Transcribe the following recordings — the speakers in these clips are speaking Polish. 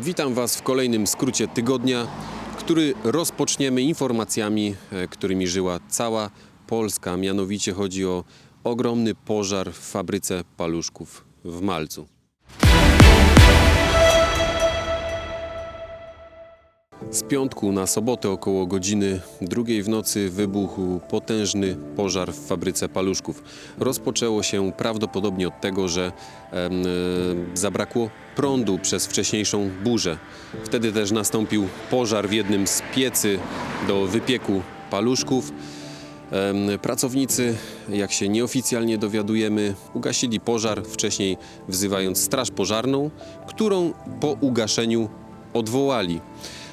Witam Was w kolejnym skrócie tygodnia, który rozpoczniemy informacjami, e, którymi żyła cała Polska. Mianowicie chodzi o ogromny pożar w fabryce paluszków w Malcu. Z piątku na sobotę około godziny drugiej w nocy wybuchł potężny pożar w fabryce paluszków. Rozpoczęło się prawdopodobnie od tego, że e, zabrakło prądu przez wcześniejszą burzę. Wtedy też nastąpił pożar w jednym z piecy do wypieku paluszków. Pracownicy, jak się nieoficjalnie dowiadujemy, ugasili pożar, wcześniej wzywając straż pożarną, którą po ugaszeniu odwołali.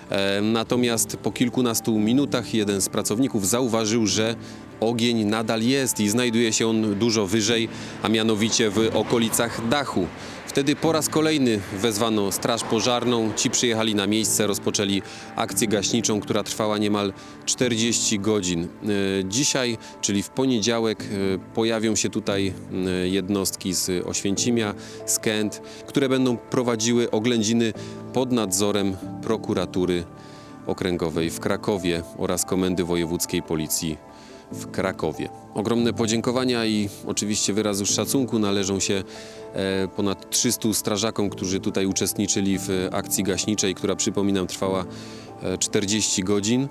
E, Natomiast po kilkunastu minutach jeden z pracowników zauważył, że ogień nadal jest i znajduje się on dużo wyżej, a mianowicie w okolicach dachu. Wtedy po raz kolejny wezwano straż pożarną. Ci przyjechali na miejsce, rozpoczęli akcję gaśniczą, która trwała niemal 40 godzin. E, Dzisiaj, czyli w poniedziałek, e, pojawią się tutaj e, jednostki z Oświęcimia, z Kęt, które będą prowadziły oględziny pod nadzorem prokuratury okręgowej w Krakowie oraz Komendy Wojewódzkiej Policji w Krakowie. Ogromne podziękowania i oczywiście wyrazu szacunku należą się e, ponad 300 strażakom, którzy tutaj uczestniczyli w e, akcji gaśniczej, która przypominam trwała e, 40 godzin.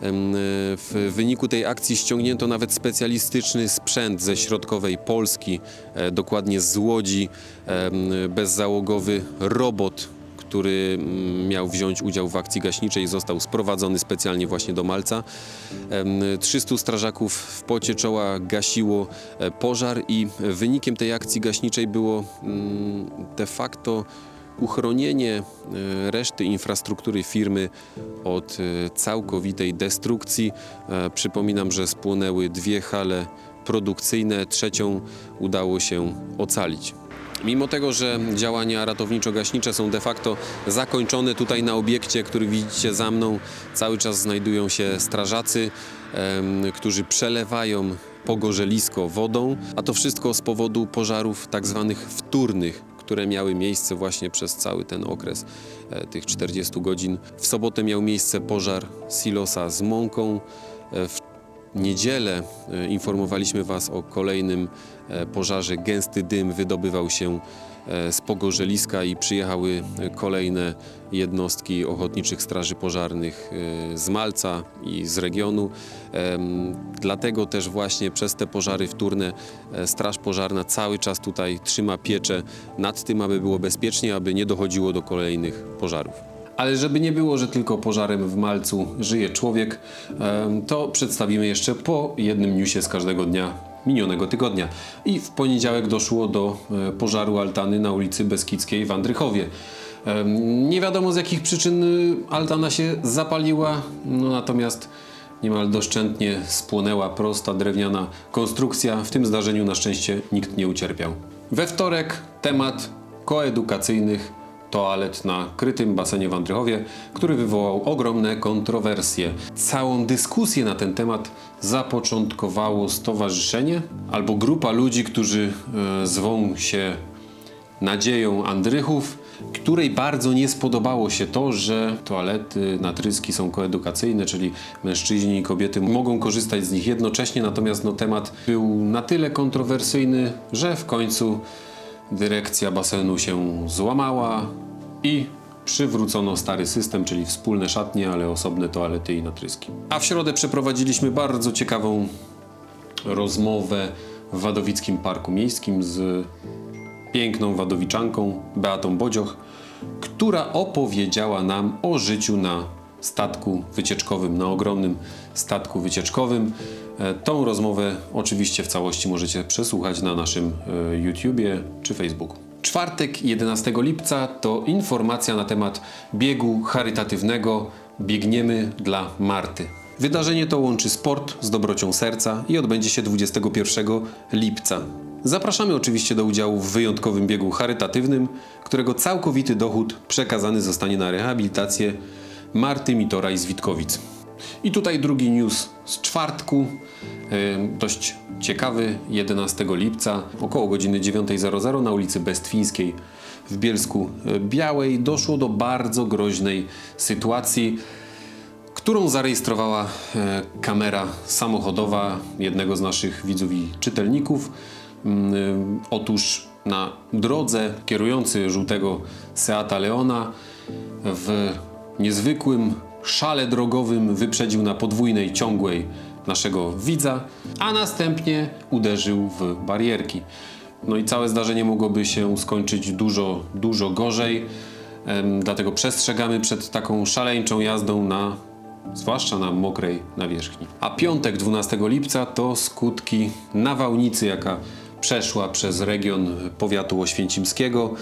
Em, e, W wyniku tej akcji ściągnięto nawet specjalistyczny sprzęt ze środkowej Polski, dokładnie z Łodzi, bezzałogowy robot który mm, miał wziąć udział w akcji gaśniczej, został sprowadzony specjalnie właśnie do Malca. Em, 300 strażaków w pocie czoła gasiło e, pożar i wynikiem tej akcji gaśniczej było mm, de facto uchronienie e, reszty infrastruktury firmy od e, całkowitej destrukcji. Przypominam, że spłonęły dwie hale produkcyjne, trzecią udało się ocalić. Mimo tego, że działania ratowniczo-gaśnicze są de facto zakończone tutaj na obiekcie, który widzicie za mną, cały czas znajdują się strażacy, którzy przelewają pogorzelisko wodą, a to wszystko z powodu pożarów tak zwanych wtórnych, które miały miejsce właśnie przez cały ten okres e, tych 40 godzin. W sobotę miał miejsce pożar silosa z mąką. E, W niedzielę e, informowaliśmy Was o kolejnym e, pożarze. Gęsty dym wydobywał się e, z pogorzeliska i przyjechały kolejne jednostki ochotniczych straży pożarnych z Malca i z regionu. Dlatego też właśnie przez te pożary wtórne Straż Pożarna cały czas tutaj trzyma pieczę nad tym, aby było bezpiecznie, aby nie dochodziło do kolejnych pożarów. Ale żeby nie było, że tylko pożarem w Malcu żyje człowiek, to przedstawimy jeszcze po jednym newsie z każdego dnia minionego tygodnia. I w poniedziałek doszło do e, pożaru altany na ulicy Beskidzkiej w Andrychowie. Nie wiadomo z jakich przyczyn y, altana się zapaliła, no natomiast niemal doszczętnie spłonęła prosta drewniana konstrukcja. W tym zdarzeniu na szczęście nikt nie ucierpiał. We wtorek temat koedukacyjnych toalet na krytym basenie w Andrychowie, który wywołał ogromne kontrowersje. Całą dyskusję na ten temat zapoczątkowało stowarzyszenie albo grupa ludzi, którzy e, zwą się Nadzieją Andrychów, której bardzo nie spodobało się to, że toalety na tryski są koedukacyjne, czyli mężczyźni i kobiety mogą korzystać z nich jednocześnie, natomiast no, temat był na tyle kontrowersyjny, że w końcu dyrekcja basenu się złamała i przywrócono stary system, czyli wspólne szatnie, ale osobne toalety i natryski. A w środę przeprowadziliśmy bardzo ciekawą rozmowę w Wadowickim Parku Miejskim z piękną wadowiczanką Beatą Bodzioch, która opowiedziała nam o życiu na statku wycieczkowym, na ogromnym statku wycieczkowym. E, Tą rozmowę oczywiście w całości możecie przesłuchać na naszym e, YouTubie czy Facebooku. Czwartek 11 lipca to informacja na temat biegu charytatywnego Biegniemy dla Marty. Wydarzenie to łączy sport z dobrocią serca i odbędzie się 21 lipca. Zapraszamy oczywiście do udziału w wyjątkowym biegu charytatywnym, którego całkowity dochód przekazany zostanie na rehabilitację Marty Mitoraj z Witkowic. I tutaj drugi news z czwartku, e, dość ciekawy, 11 lipca, około godziny 9.00 na ulicy Bestwińskiej w Bielsku e, Białej doszło do bardzo groźnej sytuacji, którą zarejestrowała e, kamera samochodowa jednego z naszych widzów i czytelników. Mm, y, Otóż na drodze kierujący żółtego Seata Leona w niezwykłym szale drogowym wyprzedził na podwójnej ciągłej naszego widza, a następnie uderzył w barierki. No i całe zdarzenie mogłoby się skończyć dużo, dużo gorzej. Dlatego przestrzegamy przed taką szaleńczą jazdą na zwłaszcza na mokrej nawierzchni. A piątek 12 lipca to skutki nawałnicy, jaka przeszła przez region powiatu oświęcimskiego.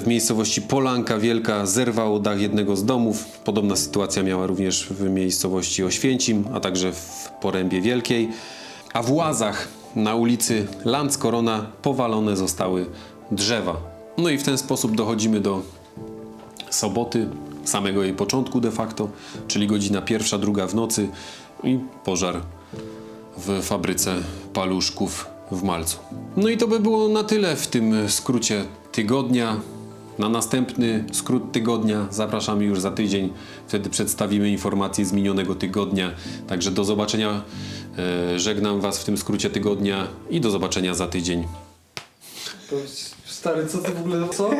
W miejscowości Polanka Wielka zerwało dach jednego z domów. Podobna sytuacja miała również w miejscowości Oświęcim, a także w Porębie Wielkiej. A w Łazach na ulicy Landskorona powalone zostały drzewa. No i w ten sposób dochodzimy do soboty, samego jej początku de facto, czyli godzina pierwsza, druga w nocy i pożar w fabryce paluszków w Malcu. No i to by było na tyle w tym skrócie tygodnia. Na następny skrót tygodnia zapraszamy już za tydzień. Wtedy przedstawimy informacje z minionego tygodnia. Także do zobaczenia. E, Żegnam Was w tym skrócie tygodnia i do zobaczenia za tydzień. Stary, co ty w ogóle, co?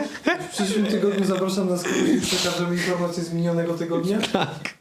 W przyszłym tygodniu zapraszam na skrót i przekażemy informacje z minionego tygodnia? Tak.